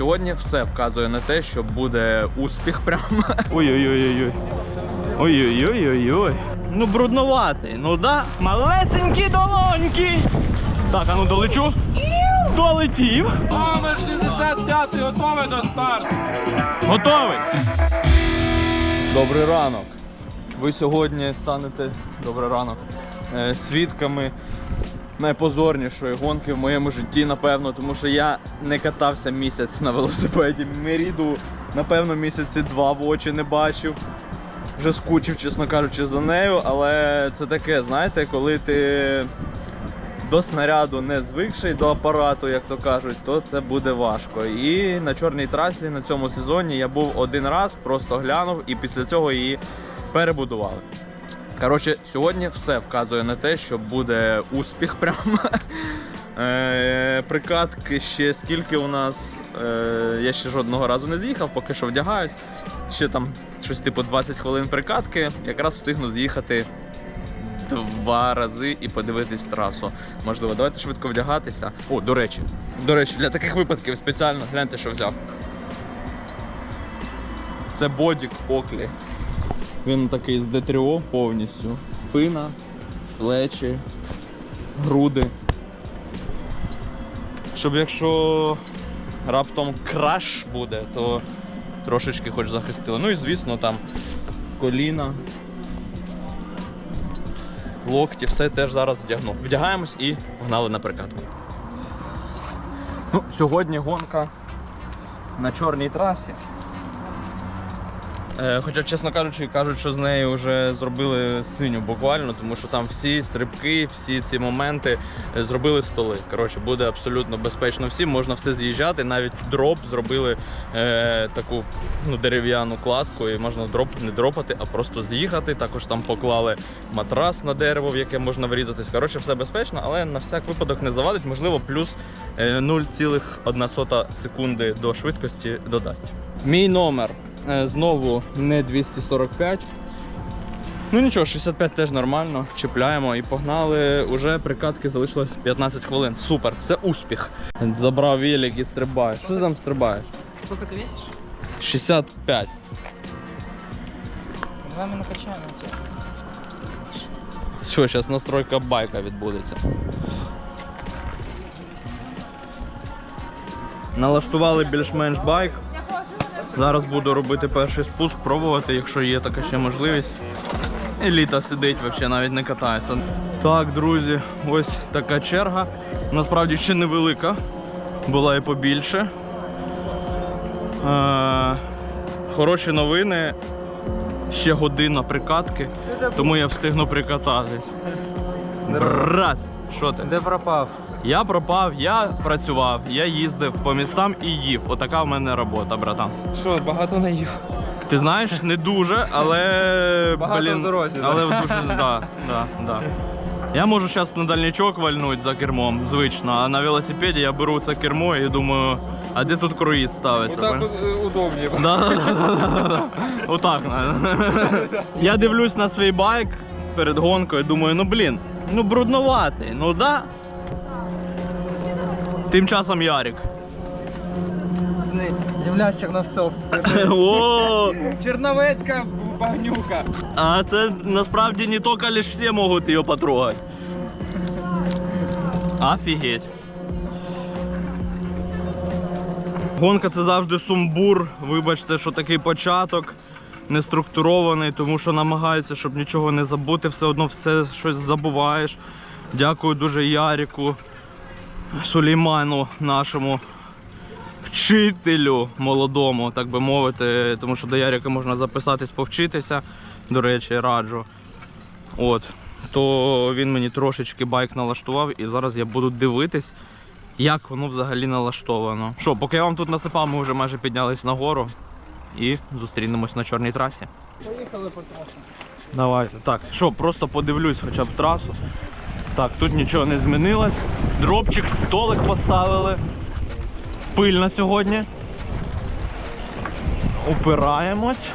сьогодні все вказує на те, що буде успіх прямо. Ой-ой-ой-ой. Ой-ой-ой-ой-ой. Ну брудноватий, ну да. Малесенькі долоньки. Так, а ну долечу. Долетів. Номер 65 готовий до старту. Готовий. Добрий ранок. Ви сьогодні станете добрий ранок е, свідками найпозорнішої гонки в моєму житті, напевно, тому що я не катався місяць на велосипеді. Меріду, напевно, місяці два в очі не бачив. Вже скучив, чесно кажучи, за нею, але це таке, знаєте, коли ти до снаряду не звикший до апарату, як то кажуть, то це буде важко. І на чорній трасі на цьому сезоні я був один раз, просто глянув і після цього її перебудували. Коротше, сьогодні все вказує на те, що буде успіх прямо. Е, Прикатки ще скільки у нас. Е, Я ще жодного разу не з'їхав, поки що вдягаюсь. Ще там щось типу 20 хвилин прикатки. Якраз встигну з'їхати два рази і подивитись трасу. Можливо, давайте швидко вдягатися. О, до речі, до речі, для таких випадків спеціально гляньте, що взяв. Це бодік Оклі. Він такий з ДТРО повністю. Спина, плечі, груди. Щоб якщо раптом краш буде, то трошечки хоч захистило. Ну і звісно там коліна, локті, все теж зараз вдягну. Вдягаємось і погнали на прикатку. Ну, сьогодні гонка на чорній трасі. Е, Хоча, чесно кажучи, кажуть, що з нею вже зробили синю буквально, тому що там всі стрибки, всі ці моменти е, зробили столи. Коротше, буде абсолютно безпечно всім, можна все з'їжджати, навіть дроп зробили е, таку ну, дерев'яну кладку, і можна дроп не дропати, а просто з'їхати. Також там поклали матрас на дерево, в яке можна врізатись. Коротше, все безпечно, але на всяк випадок не завадить, можливо, плюс е, 0,1 секунди до швидкості додасть. Мій номер е, знову не 245. Ну нічого, 65 теж нормально. Чіпляємо і погнали. Уже прикатки залишилось 15 хвилин. Супер, це успіх. Забрав велик і стрибаєш. Що ти там стрибаєш? Сколько ты весишь? 65. Давай мы накачаем тебя. Все, зараз настройка байка відбудеться. Налаштували більш-менш байк. Зараз буду робити перший спуск, пробувати, якщо є така ще можливість. Еліта сидить, взагалі навіть не катається. Так, друзі, ось така черга. Насправді ще невелика, була і побільше. Е, хороші новини. Ще година прикатки, тому я встигну прикататись. Брат, що ти? Де пропав? Я пропав, я працював, я їздив по містам і їв. Отака в мене робота, братан. Що, багато не їв? Ти знаєш, не дуже, але. Багато блін, в дорозі, да? Але дуже, да, да, да. Я можу зараз на дальничок вальнути за кермом, звично, а на велосипеді я беру це кермо і думаю, а де тут круїз ставиться? Так понял? е, удобніше. Да, да, да, да, да, да. Отак. наверно. Я дивлюсь на свій байк перед гонкою, думаю, ну блін, ну брудноватий, ну да. Тим часом Ярик. Земля з Черновцов. О, Черновецька багнюка. а це насправді не тільки лиш всі можуть її потрогати. Офігеть. Гонка це завжди сумбур. Вибачте, що такий початок не структурований, тому що намагаюся, щоб нічого не забути, все одно все щось забуваєш. Дякую дуже Ярику, Сулейману, нашому вчителю молодому, так би мовити, тому що до Ярика можна записатись, повчитися. До речі, раджу. От. То він мені трошечки байк налаштував, і зараз я буду дивитись, як воно взагалі налаштовано. Що, поки я вам тут насипав, ми вже майже піднялись нагору і зустрінемось на чорній трасі. Поїхали по трасі. Давайте. Так, що, просто подивлюсь хоча б трасу. Так, тут нічого не змінилось. Дропчик, столик поставили. Пильно сьогодні. Упираємось.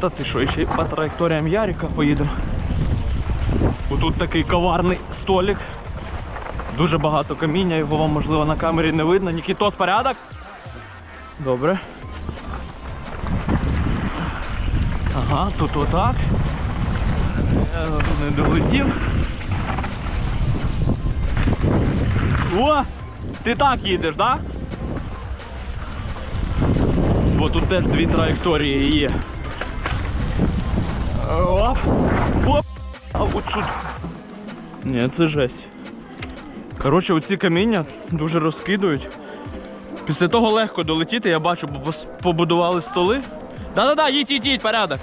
Та ти що, ще по траєкторіям Ярика поїдемо. Отут такий коварний столик. Дуже багато каміння, його вам можливо на камері не видно. Нікітос, порядок? Добре. Ага, тут отак. Я не долетів. О! Ти так їдеш, так? Да? Бо тут теж дві траєкторії є. Оп! Оп! А от тут. Ні, це жесть. Коротше, оці каміння дуже розкидують. Після того легко долетіти, я бачу, бо побудували столи. Да-да-да, їдь, їдь, їдь, порядок.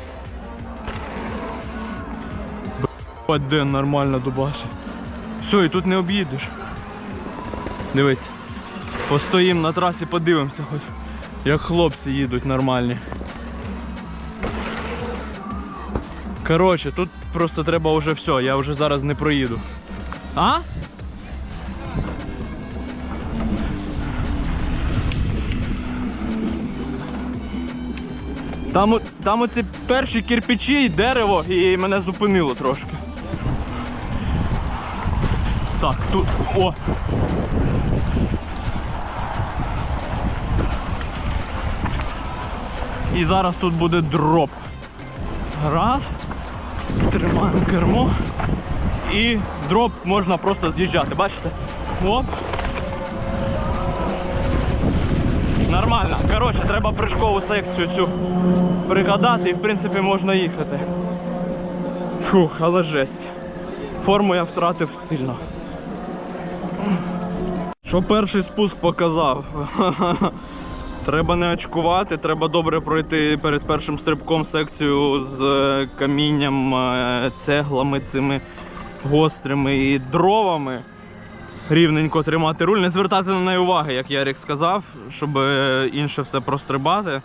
Де нормально дубашить. Все, і тут не об'їдеш. Дивись. Постоїм на трасі, подивимося хоч. Як хлопці їдуть нормальні. Коротше, тут просто треба вже все, я вже зараз не проїду. А? Там, там оці перші кирпичі і дерево, і мене зупинило трошки. Так, тут. О! І зараз тут буде дроп. Раз. Тримаємо кермо. І дроп можна просто з'їжджати, бачите? Оп. Нормально. Коротше, треба прыжкову секцію цю пригадати і в принципі можна їхати. Фух, але жесть. Форму я втратив сильно. Що перший спуск показав? Треба не очкувати, треба добре пройти перед першим стрибком секцію з е, камінням, е, цеглами цими гострими і дровами. Рівненько тримати руль, не звертати на неї уваги, як Ярік сказав, щоб е, інше все прострибати.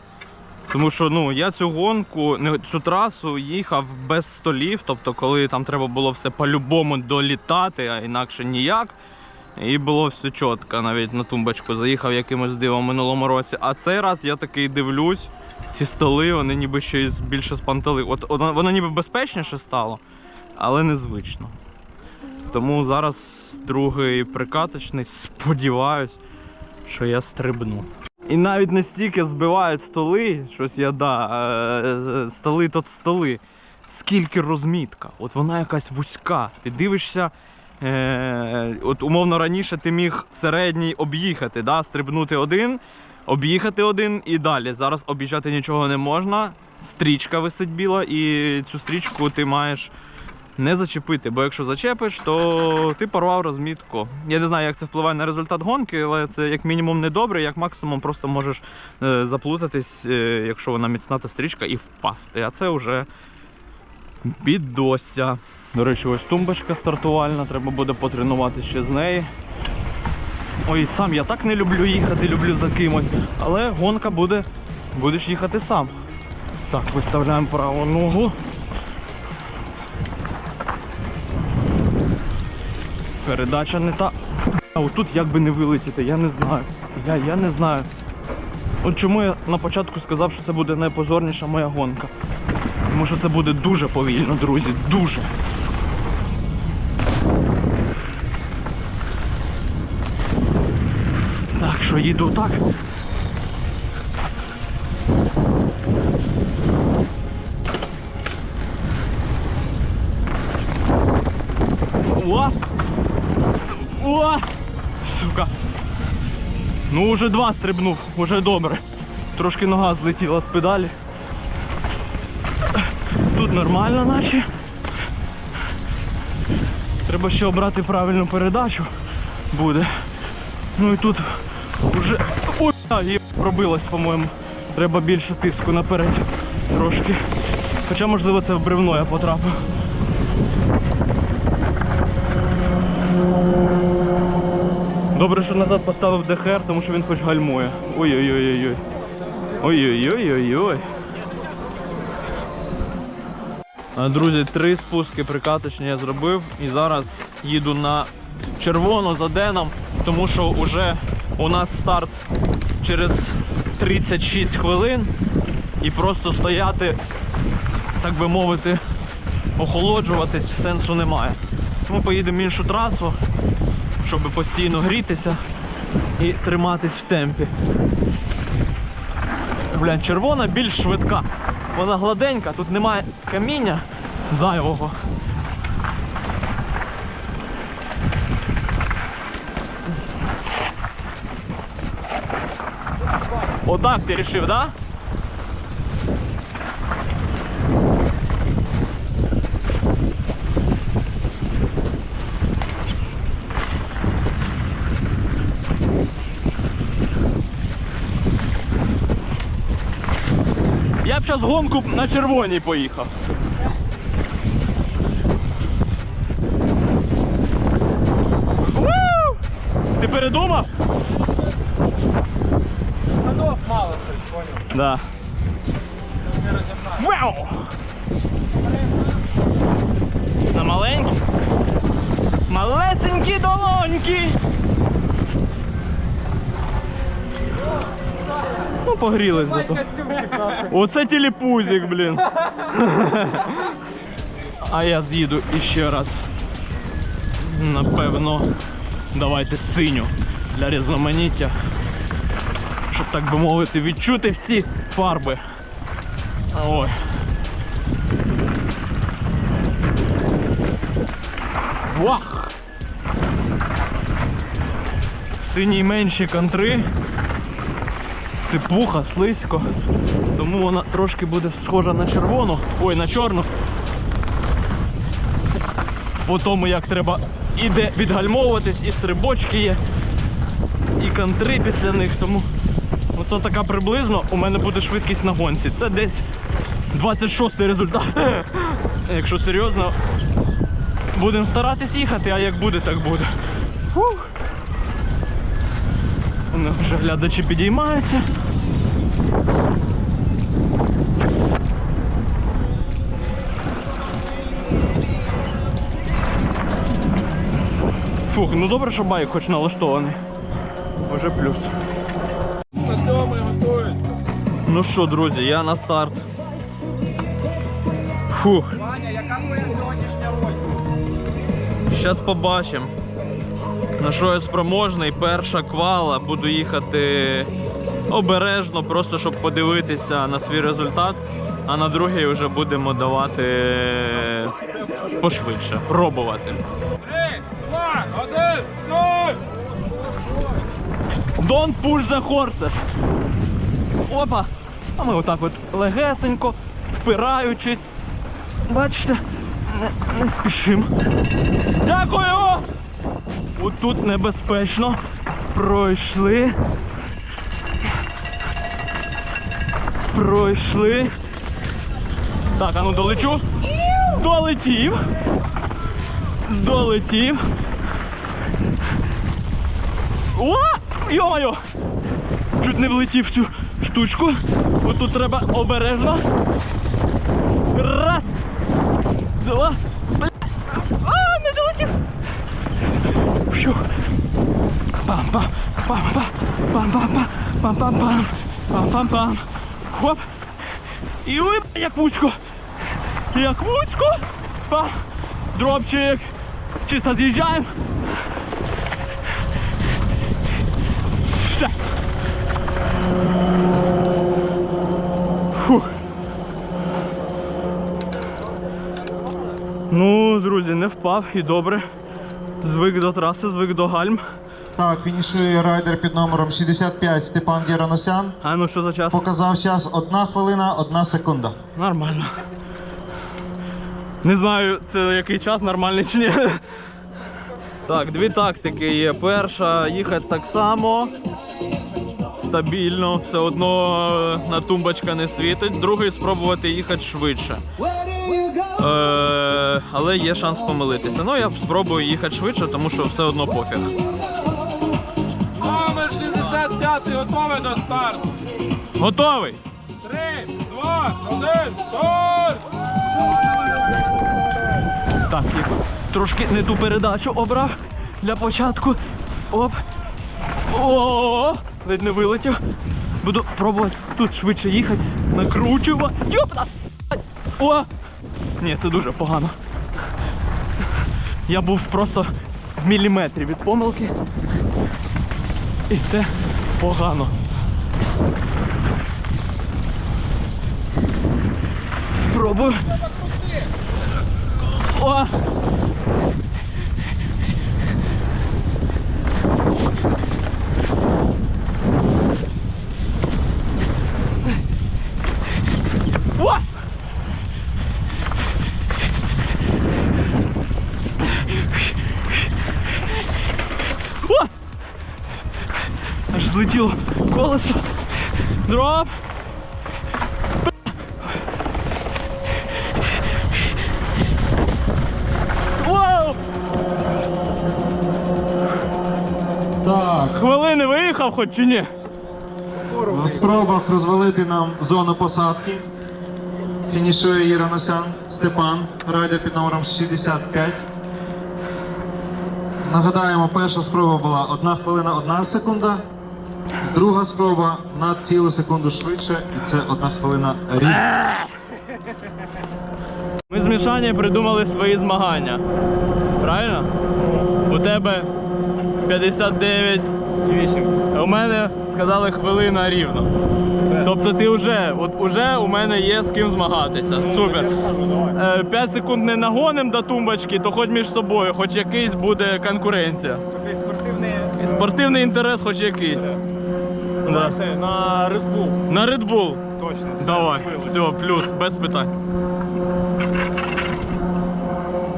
Тому що ну, я цю гонку, цю трасу їхав без столів, тобто коли там треба було все по-любому долітати, а інакше ніяк. І було все чітко, навіть на тумбочку заїхав якимось дивом минулому році. А цей раз я такий дивлюсь, ці столи, вони ніби ще більше спантали. От, от воно ніби безпечніше стало, але незвично. Тому зараз другий прикаточний, сподіваюсь, що я стрибну. І навіть настільки збивають столи, щось я да, е, столи то столи. Скільки розмітка, от вона якась вузька. Ти дивишся, е, от умовно раніше ти міг середній об'їхати, да, стрибнути один, об'їхати один і далі. Зараз об'їжджати нічого не можна. Стрічка висить біла, і цю стрічку ти маєш не зачепити, бо якщо зачепиш, то ти порвав розмітку. Я не знаю, як це впливає на результат гонки, але це як мінімум не добре, як максимум просто можеш е, заплутатись, е, якщо вона міцна та стрічка, і впасти. А це вже бідося. До речі, ось тумбочка стартувальна, треба буде потренуватися ще з неї. Ой, сам я так не люблю їхати, люблю за кимось. Але гонка буде, будеш їхати сам. Так, виставляємо праву ногу. Передача не та. А отут як би не вилетіти, я не знаю. Я, я не знаю. От чому я на початку сказав, що це буде найпозорніша моя гонка. Тому що це буде дуже повільно, друзі. Дуже. Що їду так. О! О! Сука. Ну уже два стрибнув, уже добре. Трошки нога злетіла з педалі. Тут нормально наче. Треба ще обрати правильну передачу буде. Ну і тут вже. Ой, а, є, пробилось, по-моєму. Треба більше тиску наперед. Трошки. Хоча, можливо, це в бревно я потрапив. Добре, що назад поставив ДХР, тому що він хоч гальмує. Ой-ой-ой-ой. Ой-ой-ой-ой-ой. Друзі, три спуски прикаточні я зробив і зараз їду на червоно за Деном, тому що вже у нас старт через 36 хвилин і просто стояти, так би мовити, охолоджуватись сенсу немає. Тому поїдемо іншу трасу щоб постійно грітися і триматись в темпі. Блін, червона більш швидка. Вона гладенька, тут немає каміння зайвого. Отак ти рішив, да? Я б зараз гонку на червоній поїхав. Ти передумав? Ходов мало щось, поняв. Да. Вау! На маленькі? Малесенькі долоньки! Ну, погрілись зато. Оце телепузик, блін. А я з'їду іще раз. Напевно, давайте синю для різноманіття. Так би мовити, відчути всі фарби. Ой. Вах! Синій менші контри сипуха, слизько. Тому вона трошки буде схожа на червону, ой, на чорну. По тому, як треба іде відгальмовуватись, і стрибочки є, і кантри після них. Тому оце така приблизно у мене буде швидкість на гонці. Це десь 26-й результат. Якщо серйозно, будемо старатись їхати, а як буде, так буде. Фух. Вони вже глядачі підіймаються. Фух, ну добре, що байк хоч налаштований. Уже плюс. Ну що, друзі, я на старт. Фух, Ваня, яка твоя сьогоднішня роль? зараз побачимо. На що я спроможний. Перша квала, буду їхати обережно, просто щоб подивитися на свій результат. А на другій вже будемо давати пошвидше, пробувати. Три, два, один, стой! Don't push the horses. Опа. А ми отак от легесенько, впираючись. Бачите, не, не спішимо. Дякую! Отут небезпечно. Пройшли. Пройшли. Так, а ну долечу. Долетів. Долетів. О! Йо-моє! Чуть не влетів в цю штучку. Отут треба обережно. Раз. Два. Бля. А, не долетів. Пам-пам. Пам-пам. Пам-пам-пам. Хоп. І ой, як вузько. Як вузько. Пам. Дропчик. Чисто з'їжджаємо. Все. Ну, друзі, не впав і добре. Звик до траси, звик до гальм. Так, фінішує райдер під номером 65 Степан Гераносян. А ну що за час? Показав час 1 хвилина, 1 секунда. Нормально. Не знаю, це який час, нормальний чи ні. Так, дві тактики є. Перша їхати так само. Стабільно, все одно е, на тумбочка не світить. Другий спробувати їхати швидше. Е, але є шанс помилитися. Ну, я спробую їхати швидше, тому що все одно пофіг. Номер 65 готовий до старту. Готовий! Три, два, один, старт! Так, я трошки не ту передачу обрав для початку. Оп. О, ледь не вилетів. Буду пробувати тут швидше їхати. Накручувати. Йопта! О! Ні, це дуже погано. Я був просто в міліметрі від помилки. І це погано. Спробую. О! Виїхав хоч чи ні? в спробах розвалити нам зону посадки. Фінішує Єраносян Степан, райдер під номером 65. Нагадаємо, перша спроба була 1 хвилина 1 секунда. Друга спроба на цілу секунду швидше, і це 1 хвилина рівно. Ми з Мішані придумали свої змагання. Правильно? У тебе 59 8. У мене сказали хвилина рівно. Тобто ти вже, от уже у мене є з ким змагатися. Супер. 5 секунд не нагоним до тумбочки, то хоч між собою, хоч якийсь буде конкуренція. Спортивний Спортивний інтерес хоч якийсь. Да. це на Red Bull. На Red Bull. Точно. Давай, все, плюс, без питань.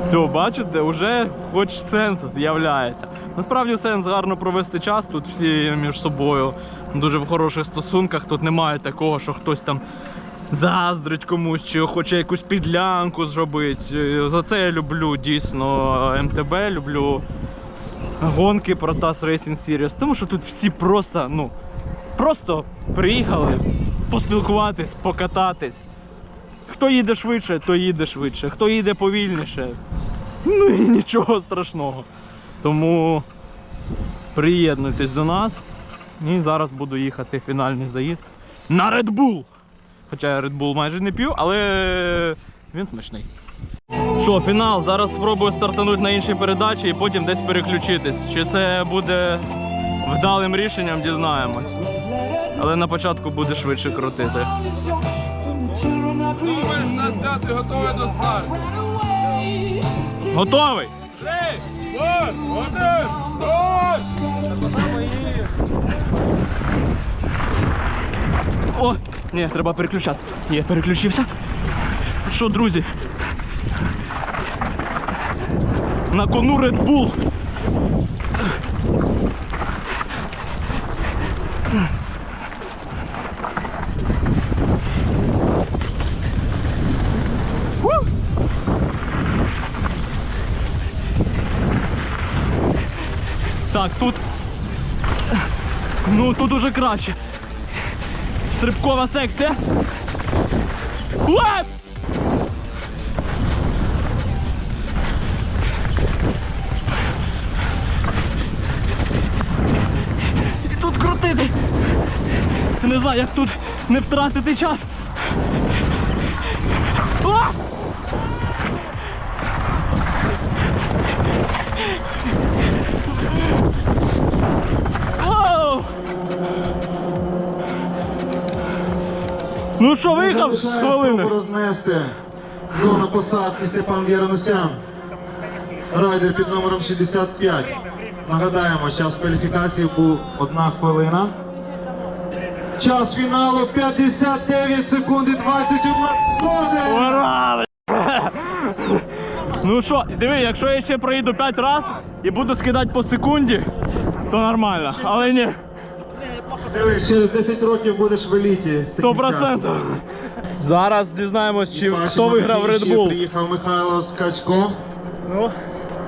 Все, бачите, вже хоч сенс з'являється. Насправді сенс гарно провести час, тут всі між собою дуже в хороших стосунках. Тут немає такого, що хтось там заздрить комусь чи хоче якусь підлянку зробити. За це я люблю дійсно МТБ, люблю гонки Protas Racing Series, тому що тут всі просто, ну, просто приїхали поспілкуватись, покататись. Хто їде швидше, то їде швидше. Хто їде повільніше. Ну і нічого страшного. Тому приєднуйтесь до нас. І зараз буду їхати фінальний заїзд на Red Bull. Хоча я Red Bull майже не п'ю, але він смачний. Що, фінал? Зараз спробую стартанути на іншій передачі і потім десь переключитись. Чи це буде вдалим рішенням, дізнаємось. Але на початку буде швидше крутити. Номер 65 готовий до старту. Готовий? О! Ні, треба переключатися. Я переключився. Що, друзі? На кону Red Bull. Так, тут. Ну, тут уже краще. Стрибкова секція. Лап! І тут крутити. Не знаю, як тут не втратити час. А! Ну що, виїхав з хвилини? рознести зону посадки Степан Єраносян. Райдер під номером 65. Нагадаємо, час кваліфікації був 1 хвилина. Час фіналу 59 секунд і 21 сотень. Ура! бля! Ну що, диви, якщо я ще проїду 5 разів і буду скидати по секунді, то нормально. Але ні, Дивись, через 10 років будеш в еліті. 100%. Зараз дізнаємось, чи Бачимо, хто виграв Red Bull. Приїхав Михайло Скачков. Ну,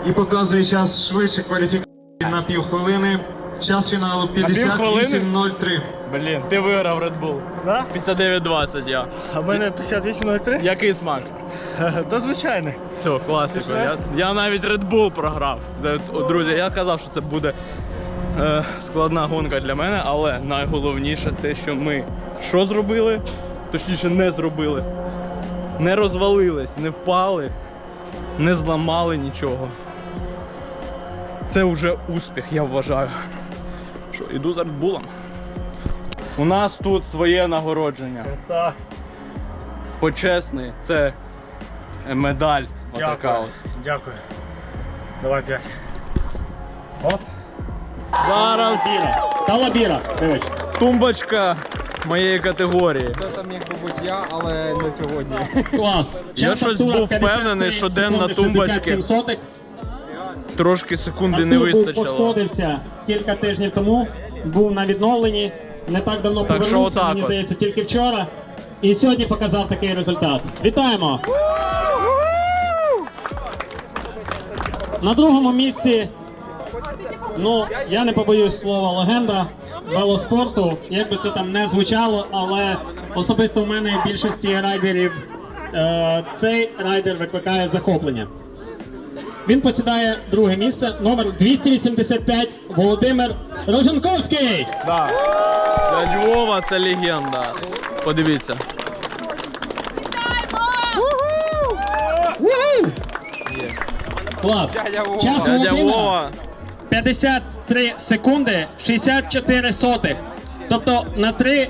І показує час швидше кваліфікації на півхвилини. Час фіналу 58.03. блін, ти виграв Red Bull. Да? 59-20 я. А в мене 58.03? Який смак? То звичайно. Все, класика. Я, я навіть Red Bull програв. Друзі, я казав, що це буде е, складна гонка для мене, але найголовніше те, що ми що зробили, точніше не зробили. Не розвалились, не впали, не зламали нічого. Це вже успіх, я вважаю. Що, іду за Редбулом. У нас тут своє нагородження. Так, Почесний, це медаль. Дякую. Дякую. Давай п'ять. Оп. Зараз Біра. Кала тумбочка моєї категорії. Це там міг би бути я, але не сьогодні. Клас. Я щось був впевнений, що ден на тумбочці. Трошки секунди не вистачило. пошкодився кілька тижнів тому, був на відновленні, не так давно Так що повернувся, отак мені от. здається, тільки вчора. І сьогодні показав такий результат. Вітаємо! На другому місці, ну, я не побоюсь слова легенда велоспорту, як би це там не звучало, але особисто в мене і в більшості райдерів е, цей райдер викликає захоплення. Він посідає друге місце, номер 285 Володимир Роженковський. Да. Дядь Вова це легенда. Подивіться. Клас. Час Дядя Володимира Вова. 53 секунди 64 сотих. Тобто на 3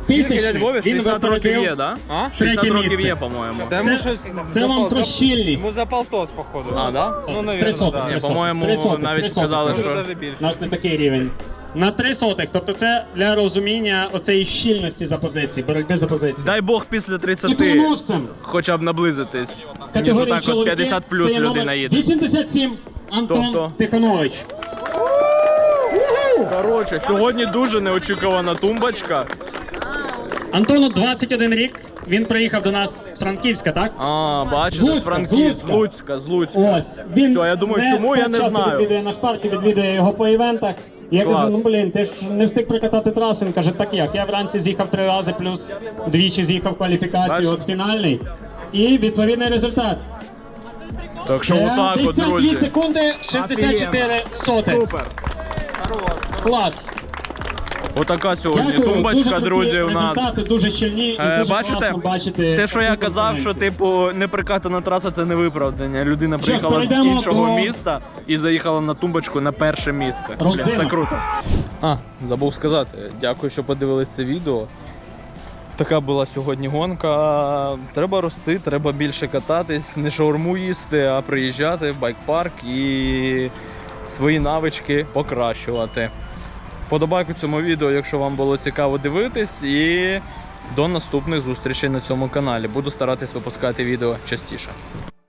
Скільки дядь Вові? тисячі він 60 років є, випередив. да? А? 60 Третє років місце. є, по-моєму. Та Це- щось це за вам пол- про за- щільність. Йому за полтос, походу. А, да? Ну, Три навірно, сотих, да. Ні, по-моєму, Три сотих, навіть три сотих. казали, Може, що- навіть більше. У нас не такий рівень. На 3 сотих. Тобто це для розуміння оцеї щільності за позиції, боротьби за позиції. Дай Бог після І 30 переможцем хоча б наблизитись. Ніж категорії отак от чоловіки 50 плюс стає людина номер їде. 87 Антон Хто-хто? Тихонович. Коротше, сьогодні дуже неочікувана тумбочка. Антону 21 рік. Він приїхав до нас з Франківська, так? А, бачите, З Луцька, з Франківська, з Луцька. Луцька, з Луцька. Ось він Все, я думаю, чому, я не часто знаю. відвідує наш парк і відвідує його по івентах. Я Клас. кажу, ну блін, ти ж не встиг прикатати трасу. Він каже, так як? Я вранці з'їхав три рази, плюс двічі з'їхав кваліфікацію, Бачиш? от фінальний. І відповідний результат. Так що отак от, 52 друзі. секунди 64 сотих. Супер. Клас. Отака сьогодні Дякую. дуже тумбочка, круті друзі, у нас. результати, дуже щільні і Е, дуже бачите, класно бачити. те, що я таку казав, що конкуренцію. типу неприкатана траса це не виправдання. Людина ж, приїхала з перейдемо іншого до- міста і заїхала на тумбочку на перше місце. Родзинок. це круто. А, забув сказати. Дякую, що подивились це відео. Така була сьогодні гонка. Треба рости, треба більше кататись, не шаурму їсти, а приїжджати в байк-парк і свої навички покращувати. Подобайку цьому відео, якщо вам було цікаво дивитись, і до наступних зустрічей на цьому каналі. Буду старатись випускати відео частіше.